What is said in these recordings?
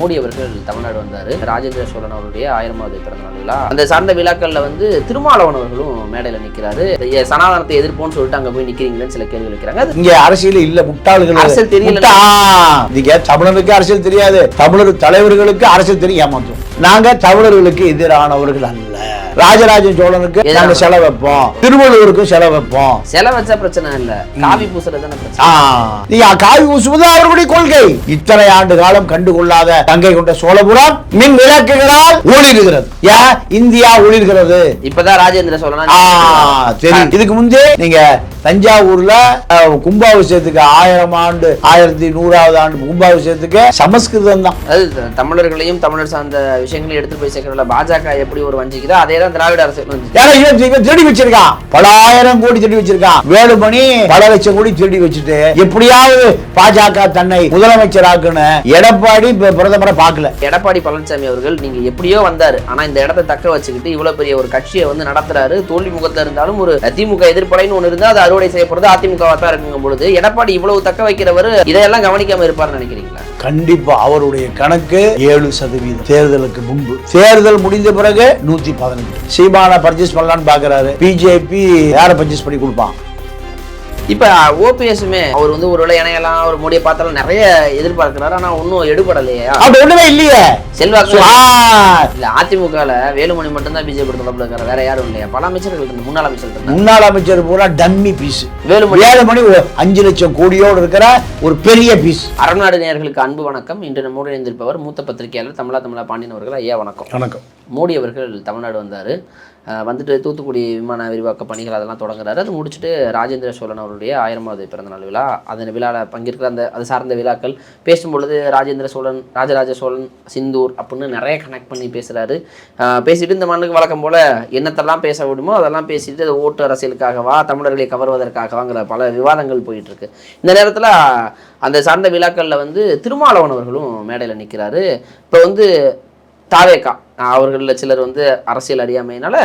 மோடி அவர்கள் தமிழ்நாடு வந்தார். ராஜேந்திர சோழன் அவருடைய ஆயிரமாவது பிறந்த நாள் விழா. அந்த சார்ந்த விழாக்கள்ல வந்து திருமாவளவன் அவர்களும் மேடையில் நிற்கிறாரு சனாதனத்தை எதிர்ப்போம்னு சொல்லிட்டு அங்க போய் நிக்கிறீங்களேன்னு சில கேள்வி வைக்கிறாங்க. இங்க அரசியல் இல்ல முட்டாள்கள். அரசியல் தெரியல. நீங்க தமிழருக்கு அரசியல் தெரியாது? தமிழர் தலைவர்களுக்கு அரசியல் தெரியும் ஏமாத்தும் நாங்க தமிழர்களுக்கு எதிரானவர்கள் அல்ல. ராஜராஜ சோழனுக்கு நாங்க செலவு வைப்போம். திருவள்ளுவருக்கும் செலவு வைப்போம். செல வச்சா பிரச்சனை இல்ல. காவி பூசுறது நீங்க காவி ஊசுவது அவர்களுடைய கொள்கை. இத்தனை ஆண்டு காலம் கண்டுகொள்ளாத தங்கை கொண்ட சோழபுரம் மின் விளக்குகளால் ஒளிர்கிறது. ஏன் இந்தியா ஒளிர்கிறது. இப்பதான் ராஜேந்திர சோழனா சரி. இதுக்கு முந்தைய நீங்க தஞ்சாவூர்ல கும்பாபிஷேகத்துக்கு ஆயிரம் ஆண்டு ஆயிரத்தி நூறாவது ஆண்டு கும்பாபிஷேகத்துக்கு சமஸ்கிருதம் தான் தமிழர்களையும் தமிழர் சார்ந்த விஷயங்களையும் எடுத்து போய் சேர்க்கறதுல பாஜக எப்படி ஒரு வஞ்சிக்குதோ அதே தான் திராவிட ஏன்னா இவன் இவன் திருடி வச்சிருக்கான் பல ஆயிரம் கோடி திருடி வச்சிருக்கான் வேலுமணி பல லட்சம் கோடி திருடி வச்சுட்டு எப்படியாவது பாஜக தன்னை முதலமைச்சராக்குன்னு எடப்பாடி இப்ப பிரதமரை பார்க்கல. எடப்பாடி பழனிசாமி அவர்கள் நீங்க எப்படியோ வந்தாரு. ஆனா இந்த இடத்தை தக்க வச்சுக்கிட்டு இவ்வளவு பெரிய ஒரு கட்சியை வந்து நடத்துறாரு. தோல்வி முகத்துல இருந்தாலும் ஒரு திமுக எதிர்ப்படைன்னு ஒண்ணு இருந்தா அது அறுவடை செய்யப்படுறது அதிமுகவா தான் இருக்குங்கும் பொழுது எடப்பாடி இவ்வளவு தக்க வைக்கிறவர் இதையெல்லாம் கவனிக்காம இருப்பாருன்னு நினைக்கிறீங்களா? கண்டிப்பா அவருடைய கணக்கு ஏழு சதவீதம். தேர்தலுக்கு முன்பு. தேர்தல் முடிந்த பிறகு நூத்தி பதினஞ்சு சீமான பர்ச்சேஸ் பண்ணலான்னு பாக்குறாரு. பிஜேபி யாரை பர்ச்சேஸ் பண்ணி கொடுப்பான்? இப்ப ஓபிஎஸ்மே அவர் வந்து ஒருவேளை இணையெல்லாம் ஒரு மோடியை பார்த்தாலும் நிறைய எதிர்பார்க்கிறாரு ஆனா ஒன்னும் எடுபடலையா. அப்படி ஒண்ணுமே இல்லையே. செல்வாக்கு ஆ, இல்ல அதிமுகல வேலுமணி மட்டும்தான் பிஜேபி தொடர்புல இருக்காரு வேற யாரும் இல்லையா? பல அமைச்சர்கள் இருந்து முன்னாள் இருந்தாங்க முன்னாள் அமைச்சர் பூரா டம்மி பீஸ். வேலுமணி. ஏழு மணி ஒரு அஞ்சு லட்சம் கோடியோடு இருக்கிற ஒரு பெரிய பீஸ். அரண்நாடு நேயர்களுக்கு அன்பு வணக்கம். இன்று நம்மோடு இணைந்திருப்பவர் மூத்த பத்திரிகையாளர் தமிழா தமிழா பாண்டியன் அவர்கள். ஐயா வணக்கம். வணக்கம். மோடி அவர்கள் தமிழ்நாடு வந்தார். வந்துட்டு தூத்துக்குடி விமான விரிவாக்க பணிகள் அதெல்லாம் தொடங்குறாரு. அது முடிச்சுட்டு ராஜேந்திர சோழன் அவருடைய ஆயிரமாவது பிறந்தநாள் விழா. அதன் விழாவில் பங்கேற்கிற அந்த அது சார்ந்த விழாக்கள் பேசும்பொழுது ராஜேந்திர சோழன் ராஜராஜ சோழன் சிந்தூர் அப்படின்னு நிறைய கனெக்ட் பண்ணி பேசுகிறாரு பேசிட்டு இந்த மண்ணுக்கு வழக்கம் போல் என்னத்தெல்லாம் பேச விடுமோ அதெல்லாம் பேசிட்டு அது ஓட்டு அரசியலுக்காகவா தமிழர்களை கவர்வதற்காகவாங்கிற பல விவாதங்கள் போயிட்டுருக்கு. இந்த நேரத்தில் அந்த சார்ந்த விழாக்களில் வந்து திருமாவளவன் அவர்களும் மேடையில் நிற்கிறாரு இப்போ வந்து தாவேக்கா. அவர்களில் சிலர் வந்து அரசியல் அறியாமையினால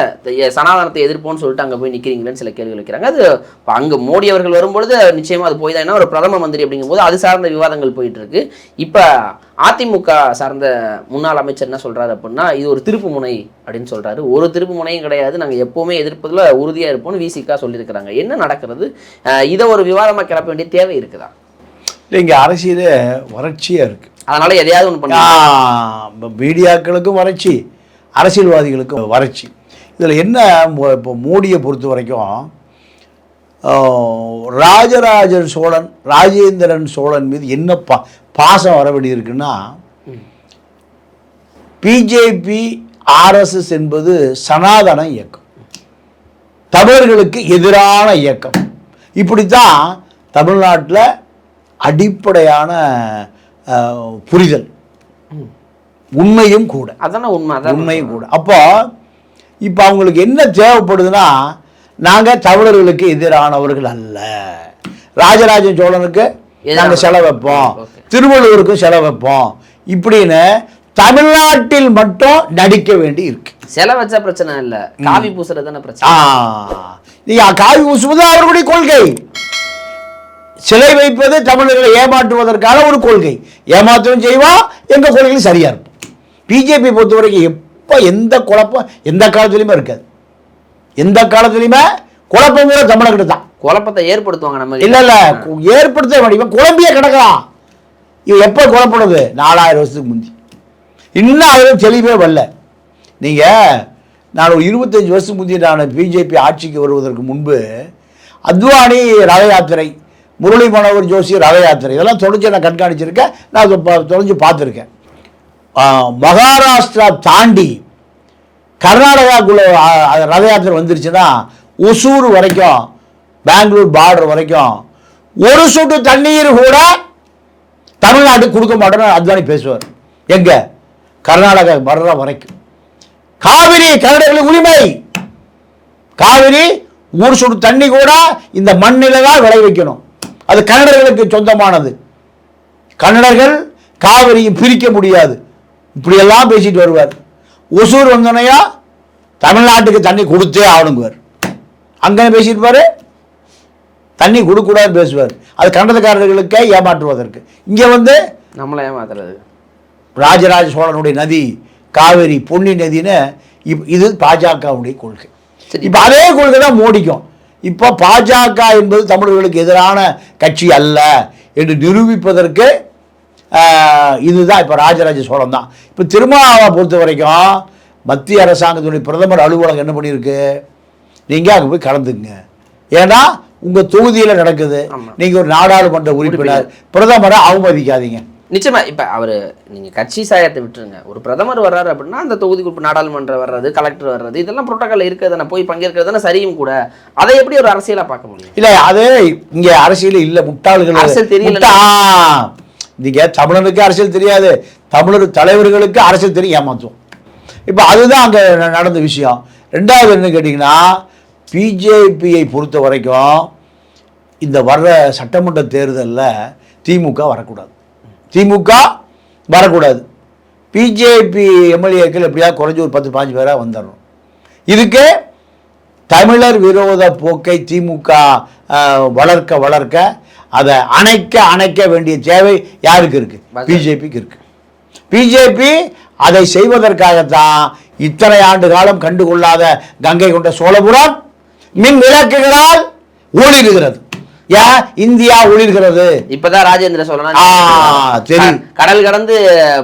சனாதனத்தை எதிர்ப்போன்னு சொல்லிட்டு அங்கே போய் நிற்கிறீங்களேன்னு சில கேள்வி வைக்கிறாங்க. அது இப்போ அங்கே மோடி அவர்கள் வரும்பொழுது நிச்சயமாக அது போய் தான் ஏன்னா ஒரு பிரதம மந்திரி அப்படிங்கும்போது அது சார்ந்த விவாதங்கள் போயிட்டு இருக்கு. இப்போ அதிமுக சார்ந்த முன்னாள் அமைச்சர் என்ன சொல்கிறாரு அப்படின்னா இது ஒரு திருப்பு முனை அப்படின்னு சொல்கிறாரு ஒரு திருப்பு முனையும் கிடையாது. நாங்கள் எப்போவுமே எதிர்ப்பதில் உறுதியாக இருப்போம்னு விசிகா சொல்லியிருக்கிறாங்க. என்ன நடக்கிறது? இதை ஒரு விவாதமாக கிளப்ப வேண்டிய தேவை இருக்குதா? இல்லை இங்கே அரசியல் வறட்சியாக இருக்குது அதனால எதையாவது ஒன்று பண்ண மீடியாக்களுக்கும் வறட்சி அரசியல்வாதிகளுக்கும் வறட்சி. இதில் என்ன இப்போ மோடியை பொறுத்த வரைக்கும் ராஜராஜன் சோழன் ராஜேந்திரன் சோழன் மீது என்ன பா பாசம் வர வேண்டியிருக்குன்னா பிஜேபி ஆர்எஸ்எஸ் என்பது சனாதன இயக்கம். தமிழர்களுக்கு எதிரான இயக்கம். இப்படித்தான் தமிழ்நாட்டில் அடிப்படையான புரிதல். உண்மையும் கூட. அதானே உண்மை உண்மையும் கூட. அப்போ இப்போ அவங்களுக்கு என்ன தேவைப்படுதுன்னா நாங்கள் தமிழர்களுக்கு எதிரானவர்கள் அல்ல. ராஜராஜ சோழனுக்கு நாங்கள் செலவு வைப்போம் Okay. திருவள்ளுவருக்கும் செலவு வைப்போம் இப்படின்னு தமிழ்நாட்டில் மட்டும் நடிக்க வேண்டி இருக்கு. சிலை வச்சா பிரச்சனை இல்ல. காவி பூசுறது தானே பிரச்சனை. ஆ, நீங்க காவி ஊசுவது அவர்களுடைய கொள்கை. சிலை வைப்பது தமிழர்களை ஏமாற்றுவதற்கான ஒரு கொள்கை. ஏமாற்றவும் செய்வோம் எங்க கொள்கையும் சரியா இருக்கும். பிஜேபி பொறுத்த வரைக்கும் எப்போ எந்த குழப்பம் எந்த காலத்துலையுமே இருக்காது. எந்த காலத்துலையுமே குழப்பம் கூட தமிழர்கிட்ட தான். குழப்பத்தை ஏற்படுத்துவாங்க நம்ம இல்ல இல்ல ஏற்படுத்த வேண்டிய குழம்பியே கிடக்கலாம் இவன் எப்போ குழப்படுது நாலாயிரம் வருஷத்துக்கு முந்தி. இன்னும் அதில் தெளிவே வரல. நீங்க நான் ஒரு இருபத்தஞ்சு வருஷத்துக்கு முந்தி நான் பிஜேபி ஆட்சிக்கு வருவதற்கு முன்பு அத்வானி ரத யாத்திரை முரளி மனோகர் ஜோஷி ரத யாத்திரை இதெல்லாம் தொடர்ச்சி நான் கண்காணிச்சிருக்கேன். நான் தொடர்ந்து பார்த்துருக்கேன். மகாராஷ்டிரா தாண்டி கர்நாடகாக்குள்ள ரத யாத்திரை வந்துருச்சுன்னா ஒசூர் வரைக்கும் பெங்களூர் பார்டர் வரைக்கும் ஒரு சொட்டு தண்ணீர் கூட தமிழ்நாட்டுக்கு கொடுக்க மாட்டோம்னு அத்வானி பேசுவார். எங்க? கர்நாடகா வர்ற வரைக்கும். காவிரி கன்னடர்களுக்கு உரிமை. காவிரி ஒரு சொட்டு தண்ணி கூட இந்த மண்ணில தான் விளை வைக்கணும் அது கன்னடர்களுக்கு சொந்தமானது. கன்னடர்கள் காவிரியை பிரிக்க முடியாது. இப்படியெல்லாம் பேசிட்டு வருவார். ஒசூர் வந்தோனையா தமிழ்நாட்டுக்கு தண்ணி கொடுத்தே ஆகணுங்குவார். அங்கே பேசியிருப்பாரு தண்ணி கொடுக்கூடாதுன்னு பேசுவார். அது கன்னடக்காரர்களுக்கே ஏமாற்றுவதற்கு. இங்கே வந்து நம்மள ஏமாத்துறது. ராஜராஜ சோழனுடைய நதி காவிரி பொன்னி நதின்னு இப் இது பாஜகவுடைய கொள்கை. சரி. இப்போ அதே கொள்கை தான் மோடிக்கும். இப்போ பாஜக என்பது தமிழர்களுக்கு எதிரான கட்சி அல்ல என்று நிரூபிப்பதற்கு இதுதான் இப்போ ராஜராஜ சோழன் தான். இப்போ திருமாவை பொறுத்த வரைக்கும் மத்திய அரசாங்கத்துடைய பிரதமர் அலுவலகம் என்ன பண்ணியிருக்கு? நீங்கள் அங்கே போய் கலந்துங்க ஏன்னா உங்கள் தொகுதியில் நடக்குது. நீங்கள் ஒரு நாடாளுமன்ற உறுப்பினர். பிரதமரை அவமதிக்காதீங்க. நிச்சயமா இப்ப அவரு நீங்க கட்சி சாயத்தை விட்டுருங்க. ஒரு பிரதமர் வர்றாரு அப்படின்னா அந்த தொகுதி குறிப்பு நாடாளுமன்றம் வர்றது கலெக்டர் வர்றது இதெல்லாம் புரோட்டோகால் இருக்கிறது போய் பங்கேற்கிறது தானே சரியும் கூட. அதை எப்படி ஒரு அரசியலா பார்க்க முடியும்? இல்ல அது இங்க அரசியல் இல்ல முட்டாள்கள். அரசியல் தெரியல. முட்டா. நீங்க தமிழனுக்கு அரசியல் தெரியாது தமிழர் தலைவர்களுக்கு அரசியல் தெரியும் ஏமாத்துவோம். இப்போ அதுதான் அங்க நடந்த விஷயம். ரெண்டாவது என்ன கேட்டிங்கன்னா பிஜேபியை பொறுத்த வரைக்கும் இந்த வர்ற சட்டமன்ற தேர்தலில் திமுக வரக்கூடாது. திமுக வரக்கூடாது. பிஜேபி எம்எல்ஏக்கள் எப்படியாவது குறைஞ்ச ஒரு பத்து பாஞ்சு பேராக வந்துடணும் இதுக்கு தமிழர் விரோத போக்கை திமுக வளர்க்க வளர்க்க அதை அணைக்க அணைக்க வேண்டிய தேவை யாருக்கு இருக்கு? பாஜக. பிஜேபிக்கு இருக்கு. பிஜேபி அதை செய்வதற்காகத்தான் இத்தனை ஆண்டு காலம் கண்டுகொள்ளாத கங்கை கொண்ட சோழபுரம் மின் விளக்குகளால் ஒளிர்கிறது ஏன் இந்தியா ஒளிர்கிறது. இப்பதான் ராஜேந்திர சோழன். கடல் கடந்து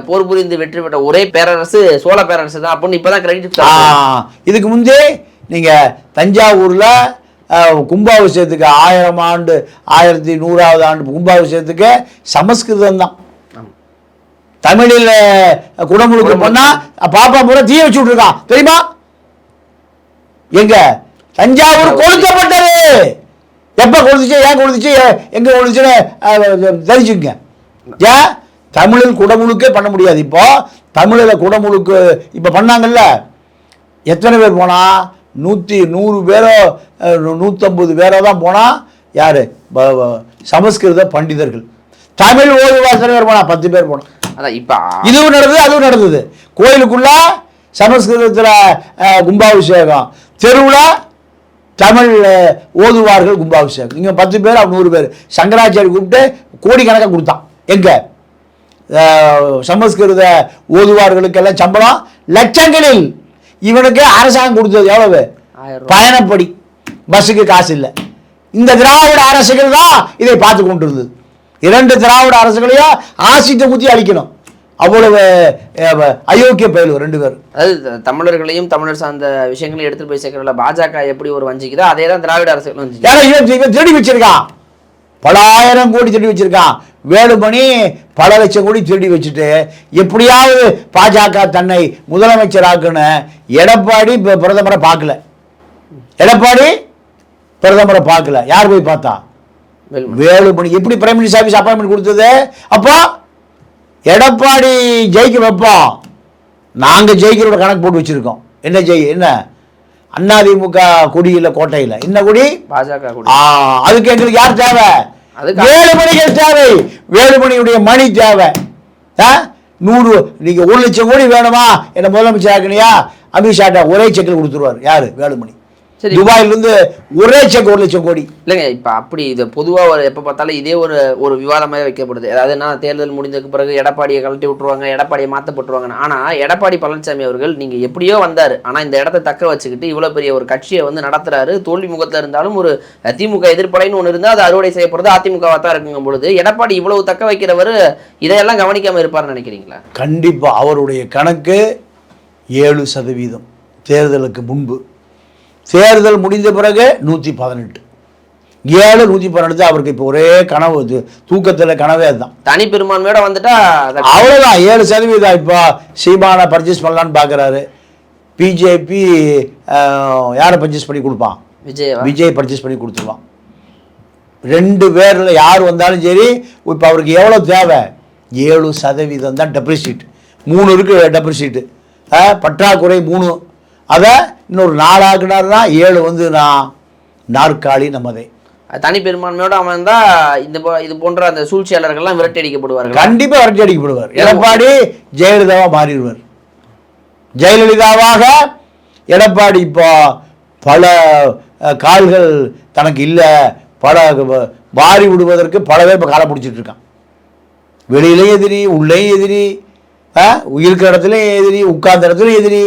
போர் புரிந்து வெற்றி பெற்ற ஒரே பேரரசு சோழ பேரரசு தான் அப்படின்னு இப்பதான் கிரெடிட் இதுக்கு முந்தே நீங்கள் தஞ்சாவூரில் கும்பாபிஷேகத்துக்கு ஆயிரம் ஆண்டு ஆயிரத்தி நூறாவது ஆண்டு கும்பாபிஷேகத்துக்கு சமஸ்கிருதம் தான். தமிழில் குடமுழுக்கு பண்ணா பாப்பா பூரா தீய வச்சு விட்டுருக்கான் தெரியுமா? எங்க? தஞ்சாவூர். கொளுத்தப்பட்டது. எப்ப கொளுத்துச்சு ஏன் கொளுத்துச்சு எ- எங்க கொளுத்துச்சுன்னு அஹ், தெரிஞ்சுக்கங்க. ஏன் தமிழில் குடமுழுக்கே பண்ண முடியாது. இப்போ தமிழில் குடமுழுக்கு இப்போ பண்ணாங்கல்ல? எத்தனை பேர் போனா? நூற்றி நூறு பேரோ நூற்றம்பது பேரோ தான் போனா யார்? சமஸ்கிருத பண்டிதர்கள். தமிழ் ஓய்வு எத்தனை பேர் போனா? பத்து பேர் போனா. அதான் இப்ப இதுவும் நடந்தது அதுவும் நடந்தது. கோயிலுக்குள்ள சமஸ்கிருதத்தில் கும்பாபிஷேகம். தெருவில் தமிழ் அஹ், ஓதுவார்கள் கும்பாபிஷேகம். இங்கே பத்து பேர் அவன் நூறு பேர். சங்கராச்சாரி கூப்பிட்டு கோடிக்கணக்காக கொடுத்தான். எங்கே? சமஸ்கிருத ஓதுவார்களுக்கெல்லாம் சம்பளம் லட்சங்களில். இவனுக்கு அரசாங்கம் கொடுத்தது எவ்வளவு. பயணப்படி. பஸ்ஸுக்கு காசு இல்லை. இந்த திராவிட அரசுகள் தான் இதை பார்த்து கொண்டிருந்தது. இரண்டு திராவிட அரசுகளையும் ஆசிட்டு முத்தி அழிக்கணும். அவ்வளவு அயோக்கிய பயலு ரெண்டு பேர் அதாவது தமிழர்களையும் தமிழர் சார்ந்த விஷயங்களையும் எடுத்துட்டு போய் சேர்க்கறதுல பாஜக எப்படி ஒரு வஞ்சிக்குதோ அதே தான் திராவிட அரசுகளும் வஞ்சிக்குது. ஏன்னா இவன் திருடி வச்சிருக்கான் பல ஆயிரம் கோடி திருடி வச்சிருக்கான் வேலுமணி பல லட்சம் கோடி திருடி வச்சுட்டு எப்படியாவது பாஜக தன்னை முதலமைச்சராக்குன்னு எடப்பாடி பிரதமரை பார்க்கல. எடப்பாடி பிரதமரை பார்க்கல. யார் போய் பார்த்தா. வேலுமணி. எப்படி பிரைம் மினிஸ்டர் ஆஃபீஸ் அப்பாயின்மெண்ட் கொடுத்தது? அப்போ எடப்பாடி ஜெயிக்க வைப்போம். நாங்கள் ஜெயிக்கிறோட கணக்கு போட்டு வச்சிருக்கோம். என்ன ஜெய் என்ன? அதிமுக கொடியில் கோட்டையில். என்ன கொடி? பாஜக அதுக்கு எங்களுக்கு யார் தேவை? வேலுமணிகள் தேவை. வேலுமணியுடைய மணி தேவை? நூறு நீங்க ஒரு லட்சம் கோடி வேணுமா? என்ன முதலமைச்சர் ஆக்கணியா அமித்ஷாட்ட ஒரே செக்கில் கொடுத்துருவார். யாரு? வேலுமணி. சரி. துபாயில இருந்து ஒரே செக் ஒரு லட்சம் கோடி. இல்லைங்க இப்போ அப்படி இது பொதுவாக ஒரு எப்போ பார்த்தாலும் இதே ஒரு ஒரு விவாதமாக வைக்கப்படுது. அதாவது நான் தேர்தல் முடிந்ததுக்கு பிறகு எடப்பாடியை கழட்டி விட்டுருவாங்க எடப்பாடியை மாற்றப்பட்டுருவாங்க ஆனால் எடப்பாடி பழனிசாமி அவர்கள் நீங்கள் எப்படியோ வந்தார். ஆனால் இந்த இடத்த தக்க வச்சுக்கிட்டு இவ்வளோ பெரிய ஒரு கட்சியை வந்து நடத்துறாரு. தோல்வி முகத்தில் இருந்தாலும் ஒரு திமுக எதிர்ப்படைன்னு ஒன்று இருந்தால் அது அறுவடை செய்யப்படுறது அதிமுகவாக தான் இருக்குங்கும் பொழுது எடப்பாடி இவ்வளவு தக்க வைக்கிறவர் இதையெல்லாம் கவனிக்காமல் இருப்பார்னு நினைக்கிறீங்களா? கண்டிப்பா அவருடைய கணக்கு ஏழு சதவீதம் தேர்தலுக்கு முன்பு. தேர்தல் முடிந்த பிறகு நூற்றி பதினெட்டு. ஏழு நூற்றி பதினெட்டு அவருக்கு இப்போ ஒரே கனவு. தூக்கத்தில் கனவே அதுதான். தனி பெரும்பான்மையோட வந்துட்டா அவ்வளோதான் ஏழு சதவீதம் இப்போ சீமானை பர்ச்சேஸ் பண்ணலான்னு பார்க்குறாரு பிஜேபி யாரை பர்ச்சேஸ் பண்ணி கொடுப்பான்? விஜய் விஜய் பர்ச்சேஸ் பண்ணி கொடுத்துருவான். ரெண்டு பேரில் யார் வந்தாலும் சரி இப்போ அவருக்கு எவ்வளோ தேவை? ஏழு சதவீதம் தான் டெபாசிட் மூணு இருக்கு டெபாசிட்டு பற்றாக்குறை மூணு. அதை இன்னொரு நாலாக்குனாருன்னா ஏழு வந்து நான் நாற்காலி நம்மதே தனி பெரும்பான்மையோட அமர்ந்தா இந்த இது போன்ற அந்த சூழ்ச்சியாளர்கள்லாம் விரட்டி அடிக்கப்படுவார்கள் கண்டிப்பாக விரட்டி அடிக்கப்படுவார் எடப்பாடி ஜெயலலிதாவா மாறிடுவார். ஜெயலலிதாவாக எடப்பாடி இப்போ பல கால்கள் தனக்கு இல்லை பல வாரி விடுவதற்கு பல பேர் இப்போ காலை பிடிச்சிட்டு இருக்கான். வெளியிலையும் எதிரி உள்ளேயும் எதிரி இருக்கிற இடத்துலையும் எதிரி உட்கார்ந்த இடத்துலையும் எதிரி.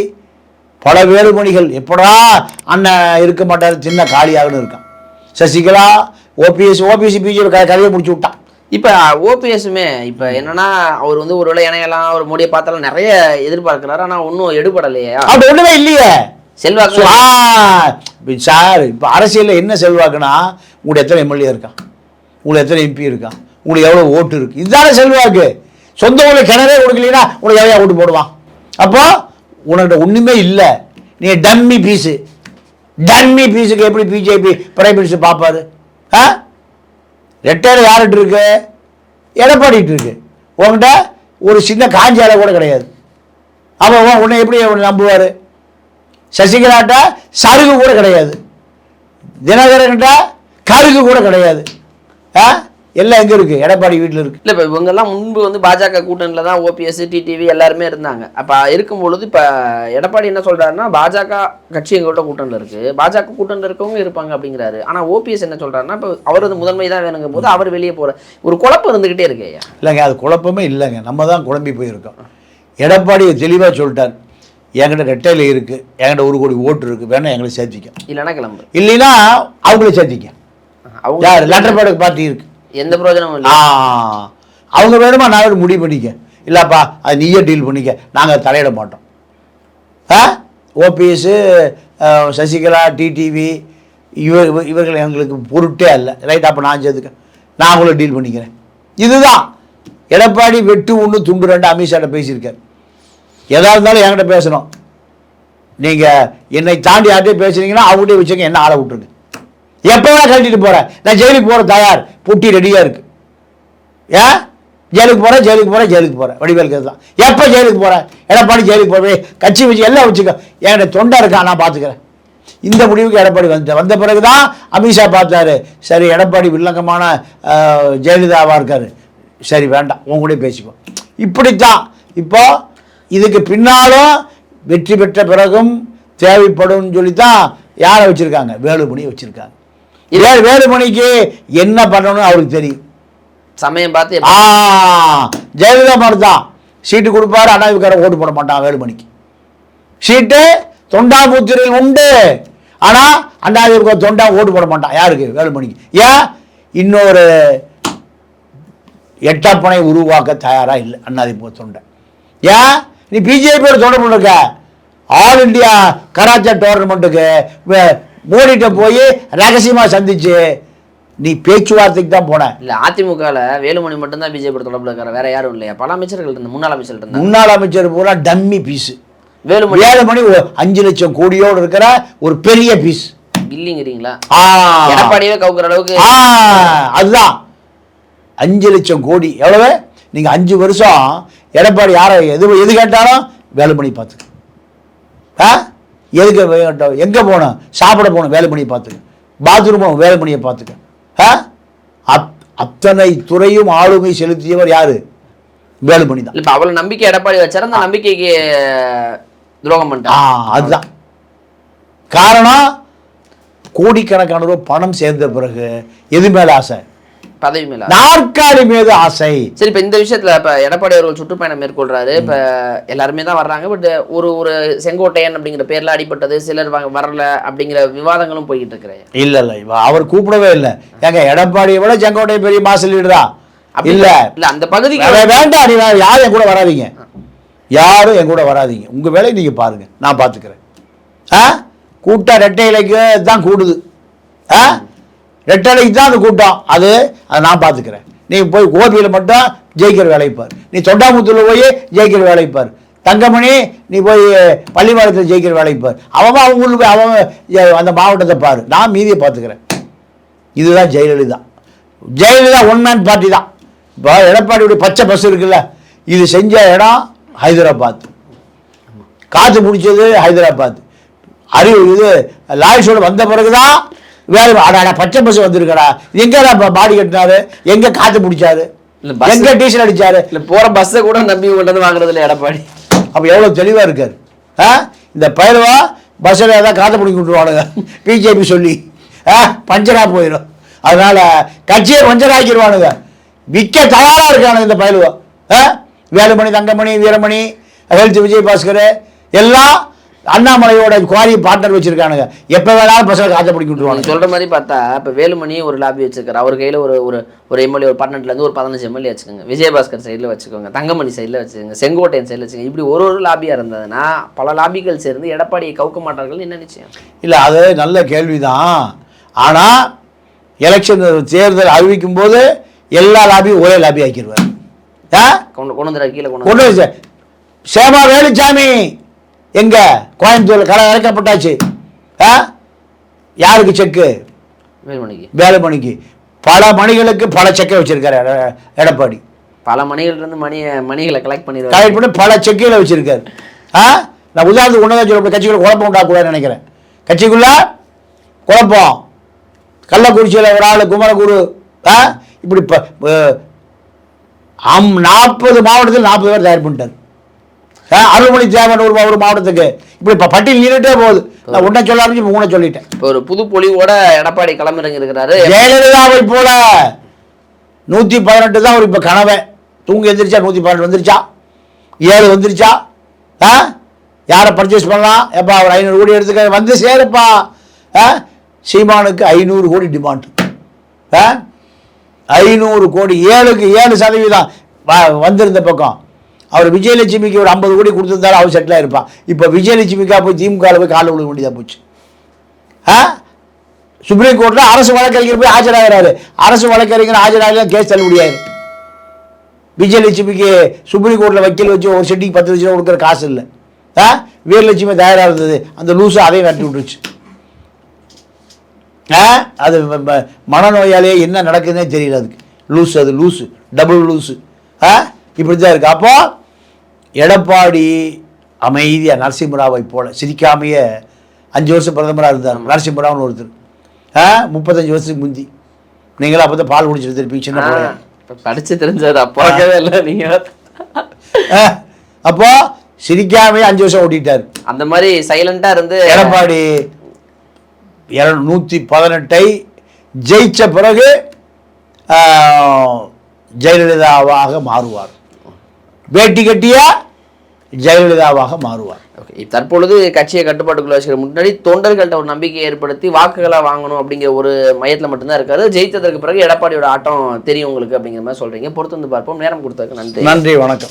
பல வேலுமணிகள் எப்படா அண்ணன் இருக்க மாட்டார்? சின்ன காளியாகனு இருக்கான். சசிகலா ஓபிஎஸ் ஓபிஎஸ் பிஜேபி கதையை முடிச்சு விட்டான். இப்போ ஓபிஎஸ்மே இப்போ என்னன்னா அவர் வந்து ஒருவேளை இணையலாம் அவர் மோடியை பார்த்தாலும் நிறைய எதிர்பார்க்கிறாரு ஆனா ஒன்றும் எடுபடலையே. அப்படி ஒன்றுமே இல்லையே. செல்வாக்கு சார் இப்போ அரசியலில் என்ன செல்வாக்குன்னா உங்களுக்கு எத்தனை எம்எல்ஏ இருக்கான்? உங்களுக்கு எத்தனை எம்பி இருக்கான்? உங்களுக்கு எவ்வளோ ஓட்டு இருக்கு? இதுதானே செல்வாக்கு. சொந்த ஊரில் கிணறே கொடுக்கலனா உனக்கு எவ்வளோ ஓட்டு போடுவான்? அப்போ உனக்கிட்ட ஒன்றுமே இல்லை. நீ டம்மி பீஸு டம்மி பீஸுக்கு எப்படி பிஜேபி பிரைம் மினிஸ்டர் பார்ப்பாரு ஆ? ரெட்டையில் யார்கிட்ட இருக்கு? எடப்பாடிட்டு இருக்கு. உன்கிட்ட ஒரு சின்ன காஞ்சால கூட கிடையாது. அவன் உன்னை எப்படி அவனை நம்புவார்? சசிகலாட்ட சருகு கூட கிடையாது. தினகரன்கிட்ட கருகு கூட கிடையாது. ஆ? எல்லாம் எங்கே இருக்குது எடப்பாடி வீட்டில் இருக்குது இல்லை இப்போ இவங்கெல்லாம் முன்பு வந்து பாஜக கூட்டணியில் தான் ஓபிஎஸ் டிடிவி எல்லாருமே இருந்தாங்க. அப்போ இருக்கும் பொழுது இப்போ எடப்பாடி என்ன சொல்றாருன்னா பாஜக கட்சி எங்கள்கிட்ட கூட்டணியில் இருக்கு. பாஜக கூட்டணியில் இருக்கவங்க இருப்பாங்க அப்படிங்கிறாரு. ஆனால் ஓபிஎஸ் என்ன சொல்றாருன்னா இப்போ அவரது முதன்மை தான் வேணுங்கும் போது அவர் வெளியே போற ஒரு குழப்பம் இருந்துகிட்டே இருக்கு ஐயா. இல்லைங்க அது குழப்பமே இல்லைங்க. நம்ம தான் குழம்பி போயிருக்கோம். எடப்பாடி தெளிவாக சொல்லிட்டார். என்கிட்ட ரெட்டையில் இருக்குது என்கிட்ட ஒரு கோடி ஓட்டு இருக்குது வேணா எங்களை சேர்த்திக்க. இல்லைன்னா கிளம்பு. இல்லைன்னா அவங்கள சேர்த்திக்க. அவங்க யார்? லெட்டர்பேடு பார்ட்டி இருக்கு. எந்த பிரயோஜனமும் இல்லை. அவங்க வேணுமா நான் முடிவு பண்ணிக்க. இல்லைப்பா அது நீயே டீல் பண்ணிக்க. நாங்கள் தலையிட மாட்டோம். ஆ? ஓபிஎஸ்ஸு சசிகலா டிடிவி இவர் இவர்கள் எங்களுக்கு பொருட்டே இல்லை ரைட் அப்போ நான் சேர்த்துக்க நான் அவங்கள டீல் பண்ணிக்கிறேன். இதுதான். எடப்பாடி வெட்டு ஒன்று துண்டு ரெண்டு அமித்ஷாட்ட பேசியிருக்கார். எதா இருந்தாலும் என்கிட்ட பேசணும். நீங்கள் என்னை தாண்டி யார்கிட்டயும் பேசுனீங்கன்னா அவங்ககிட்டே வச்சுக்க என்ன ஆளை விட்டுருங்க எப்போ வேணா கழட்டிட்டு போகிறேன் நான் ஜெயிலுக்கு போகிற தயார். புட்டி ரெடியாக இருக்கு. ஏன் ஜெயிலுக்கு போகிறேன் ஜெயிலுக்கு போகிறேன் ஜெயிலுக்கு போகிறேன் வடிவேலுக்கு தான் எப்போ ஜெயிலுக்கு போகிறேன் எடப்பாடி ஜெயிலுக்கு போகிறேன் கட்சி வச்சு எல்லாம் வச்சுக்க. என்னோட தொண்டை இருக்கான் நான் பார்த்துக்கிறேன் இந்த முடிவுக்கு எடப்பாடி வந்து வந்த பிறகு தான் அமித்ஷா பார்த்தாரு. சரி எடப்பாடி வில்லங்கமான ஜெயலலிதாவாக இருக்காரு. சரி வேண்டாம். உன் கூட பேசிப்போம் இப்படித்தான். இப்போ இதுக்கு பின்னாலும் வெற்றி பெற்ற பிறகும் தேவைப்படும் சொல்லித்தான் யாரை வச்சுருக்காங்க? வேலுமணியை வச்சுருக்காங்க. இதே வேலுமணிக்கு என்ன பண்ணணும்னு அவருக்கு தெரியும். சமயம் பார்த்து ஆ ஜெயலலிதா மாதிரி தான் சீட்டு கொடுப்பாரு அண்ணாதிமுக ஓட்டு போட மாட்டான் வேலுமணிக்கு சீட்டு தொண்டாமுத்திரையில் உண்டு. ஆனால் அண்ணாதிமுக தொண்டா ஓட்டு போட மாட்டான். யாருக்கு? வேலுமணிக்கு ஏன்? இன்னொரு எட்டப்பனை உருவாக்க தயாராக இல்லை அண்ணாதிமுக தொண்டை. ஏன்? நீ பிஜேபியோட தொண்டை பண்ணிருக்க ஆல் இந்தியா கராத்தே டோர்னமெண்ட்டுக்கு மோடிட்ட போய் ரகசியமாக சந்திச்சு நீ பேச்சுவார்த்தைக்கு தான் போன. இல்ல அதிமுகல வேலுமணி மட்டும்தான் பிஜேபி தொடர்புல இருக்காரு. வேற யாரும் இல்லையா? பல அமைச்சர்கள் இருந்த முன்னாள் அமைச்சர்கள் இருந்தாங்க. முன்னாள் அமைச்சர் பூரா டம்மி பீஸ். வேலுமணி. ஏழு மணி ஒரு அஞ்சு லட்சம் கோடியோடு இருக்கிற ஒரு பெரிய பீஸ். இல்லைங்கிறீங்களா? எடப்பாடியே கவுக்குற அளவுக்கு. அதுதான். அஞ்சு லட்சம் கோடி. எவ்வளவு? நீங்க அஞ்சு வருஷம் எடப்பாடி யாரை எது எது கேட்டாலும் வேலுமணி பார்த்துக்க ஆ? எதுக்கு எங்க போகணும் சாப்பிட போகணும் வேலுமணியை பார்த்துக்க. பாத்ரூம் போகணும் வேலுமணியை பார்த்துக்க. ஆ? அத் அத்தனை துறையும் ஆளுமை செலுத்தியவர் யாரு? வேலுமணி தான் இப்ப அவ்வளவு நம்பிக்கை எடப்பாடி வச்சாரு அந்த நம்பிக்கைக்கு துரோகம் ஆ பண்ணிட்டாங்க அதுதான். காரணம் கோடிக்கணக்கான ரூபாய் பணம் சேர்ந்த பிறகு எது மேல ஆசை? பதவி மேல நாற்காலி மீது ஆசை. சரி இப்ப இந்த விஷயத்துல இப்ப எடப்பாடி அவர்கள் சுற்றுப்பயணம் மேற்கொள்றாரு. இப்ப எல்லாருமே தான் வர்றாங்க. பட் ஒரு ஒரு செங்கோட்டையன் அப்படிங்கிற பேர்ல அடிபட்டது. சிலர் வரல அப்படிங்கிற விவாதங்களும் போய்கிட்டு இருக்கிறேன் இல்ல இல்ல அவர் கூப்பிடவே இல்லை. ஏங்க எடப்பாடியை விட செங்கோட்டை பெரிய மாசல் லீடரா இல்ல. இல்ல அந்த பகுதிக்கு வே- வேண்டாம் நீ யாரும் என் கூட வராதீங்க. யாரும் என் கூட வராதீங்க. உங்க வேலையை நீங்க பாருங்க. நான் பாத்துக்கிறேன். ஆ? கூட்டம் ரெட்டை இலைக்கு தான் கூடுது. ஆ? ரெட்டை தான் அந்த கூட்டம். அது அதை நான் பார்த்துக்கிறேன். நீ போய் கோபியில் மட்டும் ஜெயிக்கிற வேலைப்பார் நீ தொண்டாமுத்தூரில் போய் ஜெயிக்கிற வேலைப்பார் தங்கமணி நீ போய் பள்ளிவாளத்தில் ஜெயிக்கிற வேலையை பாரு. அவன் அவங்க ஊருக்கு போய் அவன் அந்த மாவட்டத்தை பாரு. நான் மீதியை பார்த்துக்கிறேன். இதுதான் Jayalalithaa. Jayalalithaa one man party தான். இப்போ எடப்பாடியுடைய பச்சை பஸ் இருக்குல்ல இது செஞ்ச இடம் ஹைதராபாத். காற்று பிடிச்சது ஹைதராபாத். அறிவு இது லாய்ஸோட வந்த பிறகுதான் வேலை அடா பச்சை பஸ் வந்திருக்கடா. எங்க பாடி கட்டினாரு? எங்க காற்று பிடிச்சாரு? எங்க டீசல் அடிச்சாரு? இல்ல போற பஸ்ஸை கூட நம்பி இருந்து வாங்குறது இல்ல எடப்பாடி. அப்போ எவ்வளோ தெளிவாக இருக்காரு? ஆ? இந்த பயிரவா பஸ்ஸில் ஏதாவது காற்று பிடிக்க விட்டுருவானுங்க. பிஜேபி சொல்லி. ஆ? பஞ்சராக போயிடும் அதனால் கட்சியை பஞ்சராக்கிடுவானுங்க. விற்க தயாராக இருக்கானுங்க இந்த பயிலுவா ஆ? வேலுமணி தங்கமணி வீரமணி ஹெல்த் விஜயபாஸ்கர் எல்லாம் அண்ணாமலையோட குவாரி பார்ட்னர் வச்சிருக்கானுங்க. எப்போ வேணாலும் பசங்க காத்த பிடிக்க விட்டுருவாங்க சொல்ற மாதிரி பார்த்தா இப்போ வேலுமணி ஒரு லாபி வச்சிருக்காரு. அவர் கையில ஒரு ஒரு ஒரு எம்எல்ஏ ஒரு பன்னெண்டுல இருந்து ஒரு பதினஞ்சு எம்எல்ஏ வச்சுக்கோங்க. விஜயபாஸ்கர் சைடில் வச்சுக்கோங்க. தங்கமணி சைடில் வச்சுக்கோங்க. செங்கோட்டையன் சைடில் வச்சுக்கோங்க. இப்படி ஒரு ஒரு லாபியா இருந்ததுன்னா பல லாபிகள் சேர்ந்து எடப்பாடியை கவுக்க மாட்டார்கள் என்ன நிச்சயம்? இல்லை அது நல்ல கேள்விதான். ஆனால் எலெக்ஷன் தேர்தல் அறிவிக்கும் போது எல்லா லாபியும் ஒரே லாபி ஆக்கிடுவார் கொண்டு கொண்டு வந்துடுற கீழே கொண்டு கொண்டு வந்து சேமா வேலுச்சாமி! எங்க? கோயம்புத்தூர்ல கடை இறக்கப்பட்டாச்சு. ஆ? யாருக்கு செக்கு வேலுமணிக்கு. வேலுமணிக்கு. பல மணிகளுக்கு பல செக்கை வச்சிருக்காரு எட- எடப்பாடி. பல மணிகள் இருந்து மணி மணிகளை கலெக்ட் பண்ணிடுவாரு. கலெக்ட் பண்ணி பல செக்கையில் வச்சிருக்காரு. ஆ? நான் உதாரணத்துக்கு ஒன்றதான் சொல்ல கட்சிக்குள்ள குழப்பம் உண்டாக்கூடாதுன்னு நினைக்கிறேன். கட்சிக்குள்ள குழப்பம். கள்ளக்குறிச்சியில் ஒரு ஆள் குமரகுரு ஆ? இப்படி அம் நாற்பது மாவட்டத்தில் நாற்பது பேர் தயார் பண்ணிட்டார். அருள்மொழி தேவன் ஒரு ஒரு மாவட்டத்துக்கு. இப்படி இப்போ பட்டியல் நீண்டுட்டே போகுது. நான் உன்னை சொல்ல ஆரம்பிச்சு மூணை சொல்லிட்டேன். இப்போ ஒரு புது பொலிவோட எடப்பாடி களமிறங்கி இருக்கிறாரு ஜெயலலிதாவை போல. நூற்றி பதினெட்டு தான் ஒரு இப்போ கனவை. தூங்கி எந்திரிச்சா நூற்றி பதினெட்டு வந்துருச்சா? ஏழு வந்துருச்சா? ஆ? யாரை பர்ச்சேஸ் பண்ணலாம்? எப்பா ஒரு ஐநூறு கோடி எடுத்துக்க வந்து சேருப்பா. ஆ? சீமானுக்கு ஐநூறு கோடி டிமாண்ட் ஆ? ஐநூறு கோடி ஏழுக்கு ஏழு சதவீதம் வந்திருந்த பக்கம். அவர் விஜயலட்சுமிக்கு ஒரு ஐம்பது கோடி கொடுத்துருந்தாலும் அவர் செட்டில் இருப்பான். இப்போ விஜயலட்சுமிக்காக போய் திமுகவில் போய் காலில் விழுக வேண்டியதாக போச்சு. ஆ? சுப்ரீம் கோர்ட்டில் அரசு வழக்கறிஞர் போய் ஆஜராகிறாரு. அரசு வழக்கறிஞர் ஆஜராகலாம் கேஸ் தள்ளுபடியாயிரும் விஜயலட்சுமிக்கு சுப்ரீம் கோர்ட்டில் வக்கீல் வச்சு ஒரு செட்டிக்கு பத்து லட்சம் கொடுக்குற காசு இல்லை. ஆ? வீரலட்சுமி தயாராக இருந்தது. அந்த லூஸை அதையும் விரட்டி விட்டுருச்சு. ஆ? அது ம- மனநோயாலேயே என்ன நடக்குதுன்னே தெரியல அதுக்கு. லூஸ் அது லூஸு டபுள் லூஸு ஆ? இப்படி தான் இருக்குது அப்போ எடப்பாடி அமைதியாக நரசிம்மராவை போல சிரிக்காமையே அஞ்சு வருஷம் பிரதமராக இருந்தார். நரசிம்மராவ்னு ஒருத்தர். ஆ முப்பத்தஞ்சு வருஷத்துக்கு முந்தி. நீங்களும் அப்போ தான் பால் குடிச்சிட்டு இருப்பீங்க சின்ன படிச்சு தெரிஞ்சாரு அப்பவே இல்லை நீங்க. அப்போ சிரிக்காமையே அஞ்சு வருஷம் ஓட்டிட்டார். அந்த மாதிரி சைலண்டா இருந்து எடப்பாடி நூற்றி பதினெட்டை ஜெயிச்ச பிறகு ஜெயலலிதாவாக மாறுவார். வேட்டி கட்டிய? ஜெயலலிதாவாக மாறுவார். ஓகே தற்பொழுது கட்சியை கட்டுப்பாட்டுக்குள்ள வச்சுக்கிற முன்னாடி தொண்டர்கள்ட்ட ஒரு நம்பிக்கை ஏற்படுத்தி வாக்குகளா வாங்கணும் அப்படிங்கிற ஒரு மையத்துல மட்டும்தான் இருக்காரு. ஜெயித்ததற்கு பிறகு எடப்பாடியோட ஆட்டம் தெரியும் உங்களுக்கு அப்படிங்கிற மாதிரி சொல்றீங்க. பொறுத்து வந்து பார்ப்போம். நேரம் கொடுத்ததுக்கு நன்றி. நன்றி வணக்கம்.